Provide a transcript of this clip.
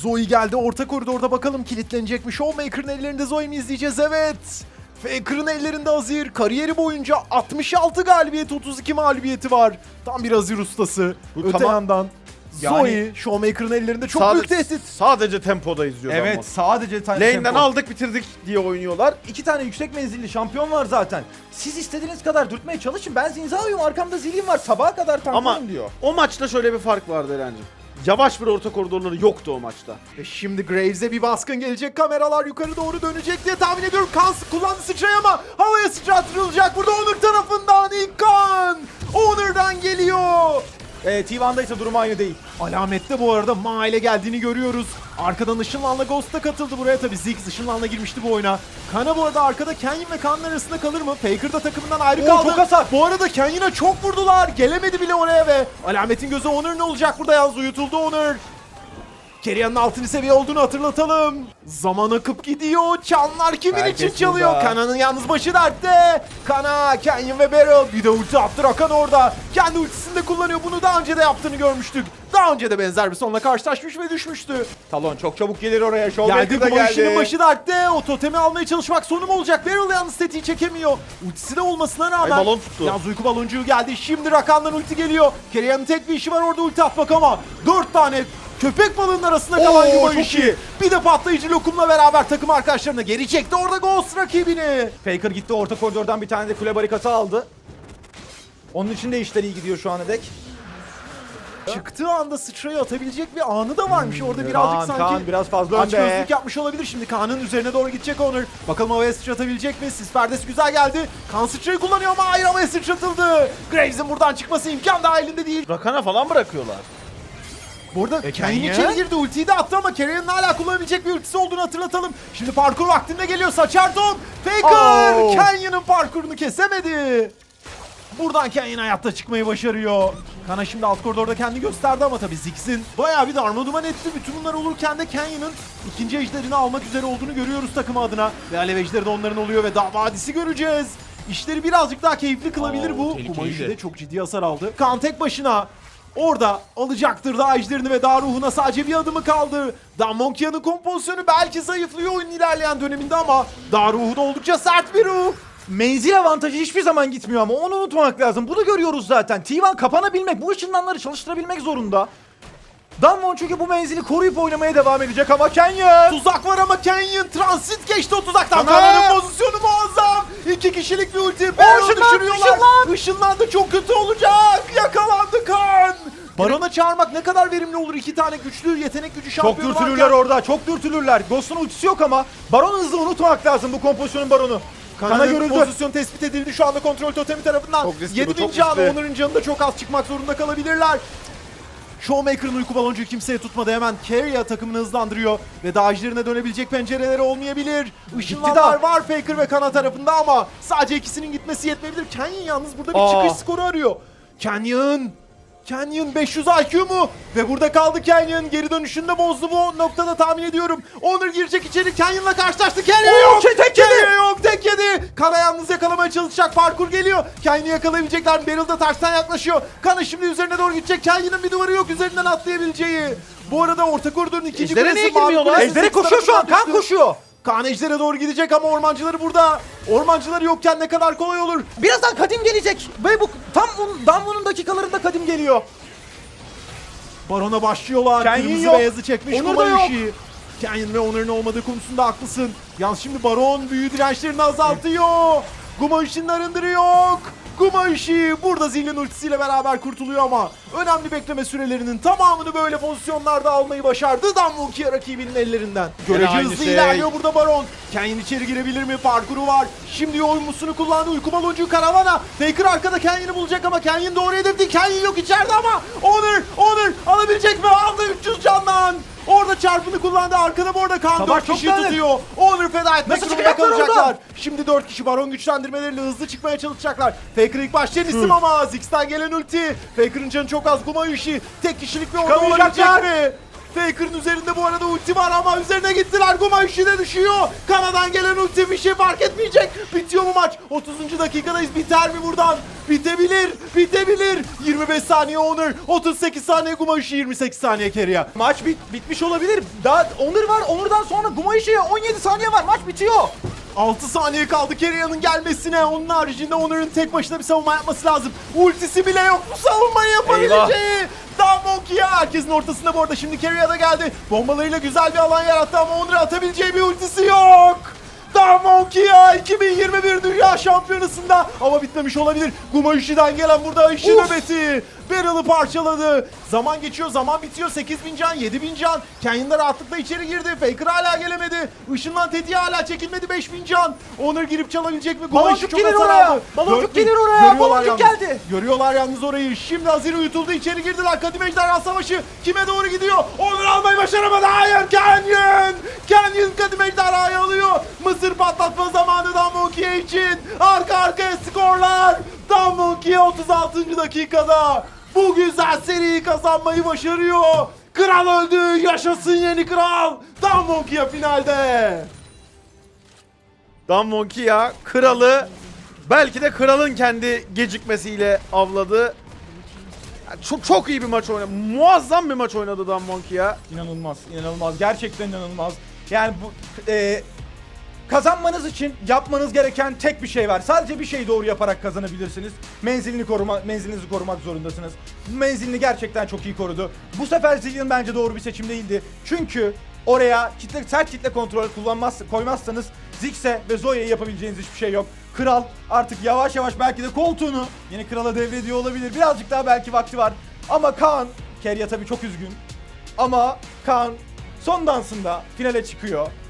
Zoe geldi orta koridorda bakalım kilitlenecek mi? Showmaker'ın ellerinde Zoe mi izleyeceğiz? Evet. Faker'ın ellerinde Azir. Kariyeri boyunca 66 galibiyet 32 mağlubiyeti var. Tam bir Azir ustası. Bu Öte tamam- yandan Yani- Zoe Showmaker'ın ellerinde çok Sade- büyük tehdit. Sadece tempoda izliyor Evet Damwon. sadece Lane'den tempo. aldık bitirdik diye oynuyorlar. İki tane yüksek menzilli şampiyon var zaten. Siz istediğiniz kadar dürtmeye çalışın. Ben zinzalıyım arkamda zilim var. Sabaha kadar tanklarım Ama diyor. o maçta şöyle bir fark vardı Eren'cim. Yavaş bir orta koridorları yoktu o maçta. Ve şimdi Graves'e bir baskın gelecek. Kameralar yukarı doğru dönecek diye tahmin ediyorum. Kan kullandı sıçrayı ama havaya sıçratılacak. Burada Onur tarafından ilk kan. Onur'dan geliyor. Ee, T1'da ise durum aynı değil. Alamette bu arada Ma ile geldiğini görüyoruz. Arkadan Işınlan'la Ghost da katıldı buraya tabi. Ziggs Işınlan'la girmişti bu oyuna. Kana bu arada arkada Canyon ve Kan'ın arasında kalır mı? Faker da takımından ayrı Oo, kaldı. çok hasar. Bu arada Canyon'a çok vurdular. Gelemedi bile oraya ve Alamet'in gözü Onur ne olacak burada yalnız uyutuldu Onur. Kerry'anın 6. seviye olduğunu hatırlatalım. Zaman akıp gidiyor. Çanlar kimin Herkes için çalıyor? burada. Kana'nın yalnız başı dertte. Kana, Canyon ve Beryl. Bir de ulti attı Rakan orada. Kendi ultisini de kullanıyor. Bunu daha önce de yaptığını görmüştük. Daha önce de benzer bir sonla karşılaşmış ve düşmüştü. Talon çok çabuk gelir oraya. Geldi da Kuman işinin geldi. başı dertte. O totemi almaya çalışmak sonu mu olacak? Beryl yalnız tetiği çekemiyor. Ultisi de olmasına rağmen. Ay, balon tuttu. Yalnız uyku baloncuğu geldi. Şimdi Rakan'dan ulti geliyor. Kerry'anın tek bir işi var orada ulti atmak ama. Dört tane köpek balığının arasında kalan Oo, çok işi. iyi. Bir de patlayıcı lokumla beraber takım arkadaşlarına geri çekti. Orada Ghost rakibini. Faker gitti orta koridordan bir tane de kule barikatı aldı. Onun için de işler iyi gidiyor şu ana dek. Çıktığı anda sıçrayı atabilecek bir anı da varmış. Orada Kaan, birazcık sanki Kaan biraz fazla aç gözlük yapmış olabilir. Şimdi Kaan'ın üzerine doğru gidecek Onur. Bakalım havaya sıçratabilecek mi? Sis perdesi güzel geldi. Kaan sıçrayı kullanıyor ama hayır havaya sıçratıldı. Graves'in buradan çıkması imkan dahilinde değil. Rakana falan bırakıyorlar. Bu arada E, Kenyon Kenyon? içeri girdi. Ultiyi de attı ama Carrier'ın hala kullanabilecek bir ultisi olduğunu hatırlatalım. Şimdi parkur vaktinde geliyor. Saçar top. Faker! Oh! Canyon'ın parkurunu kesemedi. Buradan Canyon hayatta çıkmayı başarıyor. Kana şimdi alt koridorda kendi gösterdi ama tabii Ziggs'in bayağı bir darma duman etti. Bütün bunlar olurken de Canyon'ın ikinci ejderini almak üzere olduğunu görüyoruz takım adına. Ve alev ejderi de onların oluyor ve dağ vadisi göreceğiz. İşleri birazcık daha keyifli kılabilir Oo, bu. Kumayışı de çok ciddi hasar aldı. Kaan tek başına Orada alacaktır da ejderini ve daha ruhuna sadece bir adımı kaldı. Dan Monkia'nın kompozisyonu belki zayıflıyor oyunun ilerleyen döneminde ama daha ruhu da oldukça sert bir ruh. Menzil avantajı hiçbir zaman gitmiyor ama onu unutmamak lazım. Bunu görüyoruz zaten. T1 kapanabilmek, bu ışınlanları çalıştırabilmek zorunda. Damwon çünkü bu menzili koruyup oynamaya devam edecek ama Canyon. Tuzak var ama Canyon transit geçti o tuzaktan. Kanan'ın pozisyonu muazzam. İki kişilik bir ulti. Baron'u ışınlan, düşürüyorlar. ışınlan. Işınlandı çok kötü olacak. Yakalandı kan. Baron'a çağırmak ne kadar verimli olur? İki tane güçlü yetenek gücü Çok şampiyonu dürtülürler varken. orada, çok dürtülürler. Ghost'un ultisi yok ama Baron hızlı unutmamak lazım bu kompozisyonun Baron'u. Kana görüldü. pozisyon tespit edildi şu anda kontrol totemi tarafından. Çok riskli bu, 7000 çok canı riskli. Onur'un canı da çok az çıkmak zorunda kalabilirler. Showmaker'ın uyku baloncuğu kimseye tutmadı hemen Carrier takımını hızlandırıyor ve dağcılarına dönebilecek pencereleri olmayabilir. Işınlanlar var Faker ve Kana tarafında ama sadece ikisinin gitmesi yetmeyebilir. Canyon yalnız burada bir Aa. çıkış skoru arıyor. Canyon! Canyon 500 IQ mu? Ve burada kaldı Canyon. Geri dönüşünde bozdu bu noktada tahmin ediyorum. Onur girecek içeri. Canyon'la karşılaştı. Carrier Oo, yok. tek yedi. Yok. Tek yedi. Kana yalnız yakalamaya çalışacak. Parkur geliyor. Canyon'u yakalayabilecekler. Beryl da taştan yaklaşıyor. Kana şimdi üzerine doğru gidecek. Canyon'un bir duvarı yok üzerinden atlayabileceği. Bu arada orta koridorun ikinci Ejder'e kulesi niye mavi girmiyorlar? Ejder'e koşuyor şu an, kan koşuyor. Kaan Ejder'e doğru gidecek ama ormancıları burada. Ormancıları yokken ne kadar kolay olur. Birazdan Kadim gelecek ve bu tam onun, Damwon'un dakikalarında Kadim geliyor. Barona başlıyorlar. Kırmızı yok. beyazı çekmiş Onur da yok. Canyon ve Onur'un olmadığı konusunda haklısın. Yalnız şimdi Baron büyü dirençlerini azaltıyor. Gumayushi'nin arındırı yok. Gumayushi burada zilin ultisiyle beraber kurtuluyor ama önemli bekleme sürelerinin tamamını böyle pozisyonlarda almayı başardı Damwonkia rakibinin ellerinden. Görece aynı hızlı şey. ilerliyor burada Baron. Canyon içeri girebilir mi? Parkuru var. Şimdi oyunmusunu kullandı. Uyku baloncuğu karavana. Faker arkada Canyon'u bulacak ama Canyon doğru hedef değil. Canyon yok içeride ama Onur, Onur alabilecek mi? Aldı 300 candan. Orada çarpını kullandı. Arkada bu arada kan Sabah 4 çok kişi tutuyor. Onur feda etmek Nasıl zorunda çıkacaklar kalacaklar. oradan? Şimdi 4 kişi baron güçlendirmeleriyle hızlı çıkmaya çalışacaklar. Faker ilk başlayan isim ama Ziggs'ten gelen ulti. Faker'ın canı çok az. Gumayushi tek kişilik bir orada olabilecek Çıkamayacaklar. mi? Faker'ın üzerinde bu arada ulti var ama üzerine gittiler. Gumayushi de düşüyor. Kanadan gelen ulti bir şey fark etmeyecek. Bitiyor mu maç? 30. dakikadayız. Biter mi buradan? Bitebilir. Bitebilir. 25 saniye Onur. 38 saniye Gumayushi. 28 saniye Keria. Maç bit- bitmiş olabilir. Daha Onur var. Onur'dan sonra Gumayşi'ye 17 saniye var. Maç bitiyor. 6 saniye kaldı Keria'nın gelmesine. Onun haricinde Onur'un tek başına bir savunma yapması lazım. Ultisi bile yok bu savunmayı yapabileceği. Damokia herkesin ortasında bu arada. Şimdi Keria da geldi. Bombalarıyla güzel bir alan yarattı ama Onur'a atabileceği bir ultisi yok. Damokia 2021 Dünya Şampiyonası'nda ama bitmemiş olabilir. Gumayushi'den gelen burada Uf. nöbeti. Barrel'ı parçaladı. Zaman geçiyor, zaman bitiyor. 8000 can, 7000 can. Kenyon rahatlıkla içeri girdi. Faker hala gelemedi. Işından tetiği hala çekilmedi 5000 can. Onur girip çalabilecek mi? Baloncuk gelir oraya. Baloncuk 4000. gelir oraya. Baloncuk geldi. Görüyorlar yalnız orayı. Şimdi Azir uyutuldu. içeri girdiler. Kadim Ejderha Savaşı kime doğru gidiyor? Onur almayı başaramadı. Hayır Canyon. Canyon Kadim Ejderha'yı alıyor. Mısır patlatma zamanı Damokiye için. Arka arkaya skorlar. Damokiye 36. dakikada. Bu güzel seriyi kazanmayı başarıyor. Kral öldü. Yaşasın yeni kral. Damokiye finalde. Dan Monkia kralı belki de kralın kendi gecikmesiyle avladı. Yani çok çok iyi bir maç oynadı. Muazzam bir maç oynadı Dan Monkia. İnanılmaz, inanılmaz. Gerçekten inanılmaz. Yani bu e, kazanmanız için yapmanız gereken tek bir şey var. Sadece bir şey doğru yaparak kazanabilirsiniz. Menzilini koruma, menzilinizi korumak zorundasınız. Menzilini gerçekten çok iyi korudu. Bu sefer Zillion bence doğru bir seçim değildi. Çünkü oraya kitle, sert kitle kontrol kullanmaz, koymazsanız Ziggs'e ve Zoya'ya yapabileceğiniz hiçbir şey yok. Kral artık yavaş yavaş belki de koltuğunu yeni krala devrediyor olabilir. Birazcık daha belki vakti var. Ama Kaan, Keria tabii çok üzgün. Ama Kaan son dansında finale çıkıyor.